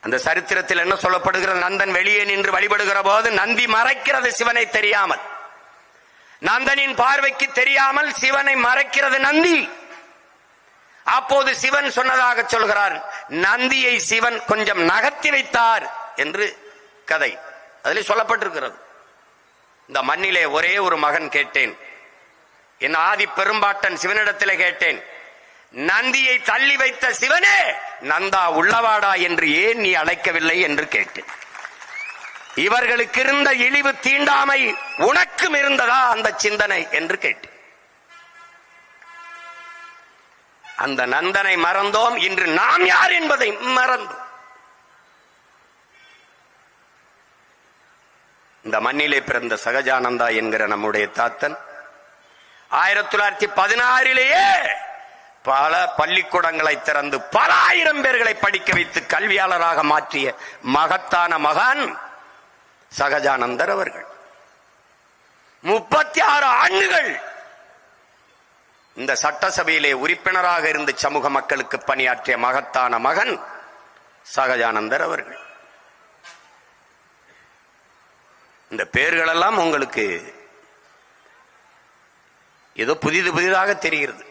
அந்த சரித்திரத்தில் என்ன சொல்லப்படுகிறது நந்தன் வெளியே நின்று வழிபடுகிற போது நந்தி மறைக்கிறது சிவனை தெரியாமல். நந்தனின் பார்வைக்கு தெரியாமல் சிவனை மறைக்கிறது நந்தி. அப்போது சிவன் சொன்னதாக சொல்கிறார் நந்தியை சிவன் கொஞ்சம் நகர்த்தி வைத்தார் என்று கதை. அதில் சொல்லப்பட்டிருக்கிறது. இந்த மண்ணிலே ஒரே ஒரு மகன் கேட்டேன். என் ஆதி பெரும்பாட்டன் சிவனிடத்திலே கேட்டேன். நந்தியை தள்ளி வைத்த சிவனே நந்தா உள்ளவாடா என்று ஏன் நீ அழைக்கவில்லை என்று கேட்டேன். இவர்களுக்கு இருந்த இழிவு தீண்டாமை உனக்கும் இருந்ததா அந்த சிந்தனை என்று கேட்டு அந்த நந்தனை மறந்தோம் இன்று நாம் யார் என்பதை மறந்தோம். இந்த மண்ணிலே பிறந்த சகஜானந்தா என்கிற நம்முடைய தாத்தன் ஆயிரத்தி தொள்ளாயிரத்தி பதினாறிலேயே பல பள்ளிக்கூடங்களை திறந்து பல ஆயிரம் பேர்களை படிக்க வைத்து கல்வியாளராக மாற்றிய மகத்தான மகான் சகஜானந்தர் அவர்கள். முப்பத்தி ஆறு ஆண்டுகள் இந்த சட்டசபையிலே உறுப்பினராக இருந்து சமூக மக்களுக்கு பணியாற்றிய மகத்தான மகன் சகஜானந்தர் அவர்கள். இந்த பெயர்களெல்லாம் உங்களுக்கு ஏதோ புதிது புதிதாக தெரிகிறது.